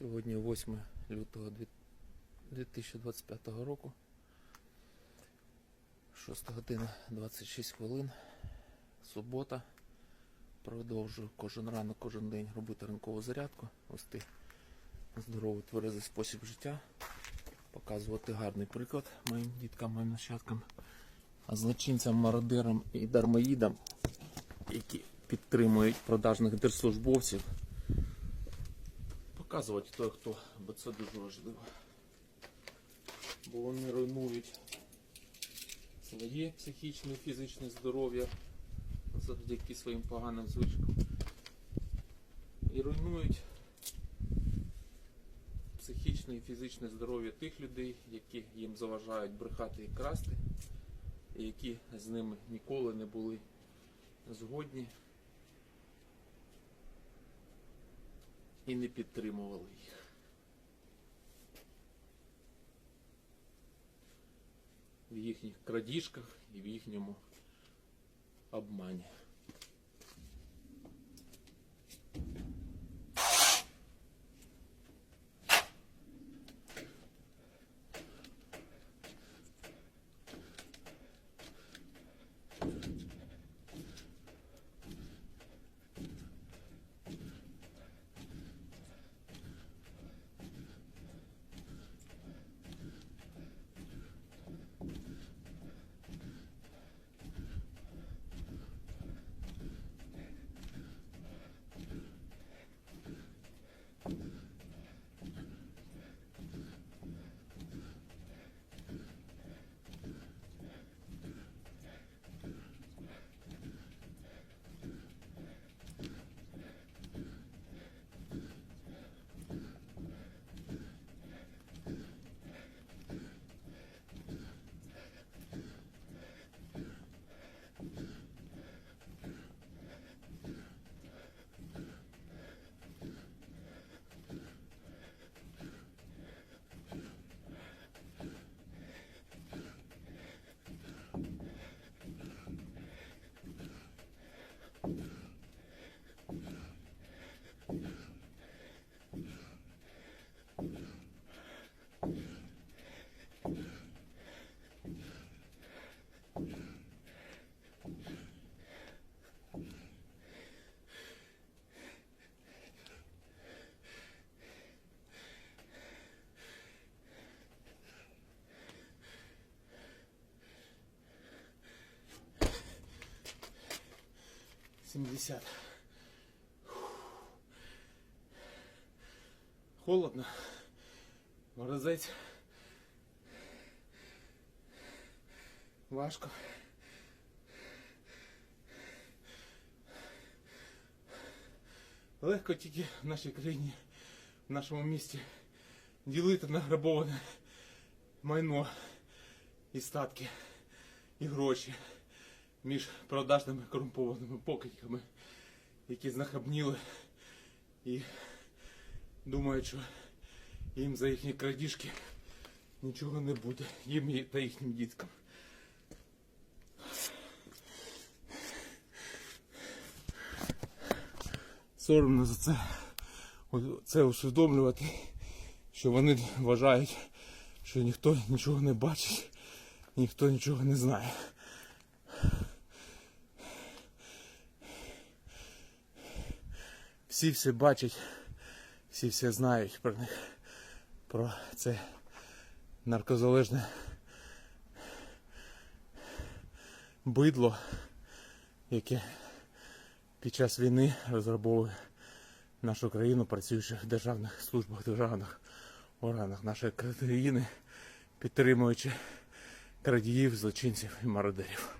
Сьогодні 8 лютого 2025 року. 6 година 26 хвилин. Субота. Продовжую кожен ранок, кожен день робити ранкову зарядку, вести здоровий тверезий спосіб життя, показувати гарний приклад моїм діткам, моїм нащадкам, а злочинцям, мародерам і дармоїдам, які підтримують продажних держслужбовців, показувати хто хто, бо це дуже важливо. Бо вони руйнують своє психічне і фізичне здоров'я завдяки своїм поганим звичкам. І руйнують психічне і фізичне здоров'я тих людей, які їм заважають брехати і красти, і які з ними ніколи не були згодні і не підтримували їх. В їхніх крадіжках і в їхньому обмані. Сімдесят. Холодно. Морозець. Важко. Легко тільки в нашій країні, в нашому місті ділити награбоване майно і статки, і гроші між продажними корумпованими покидьками, які знахабніли і думають, що їм за їхні крадіжки нічого не буде, їм та їхнім діткам. Соромно за це, це усвідомлювати, що вони вважають, що ніхто нічого не бачить, ніхто нічого не знає. Всі все бачать, всі все знають про них, про це наркозалежне бидло, яке під час війни розграбовує нашу країну, працюючи в державних службах, державних органах нашої країни, підтримуючи крадіїв, злочинців і мародерів.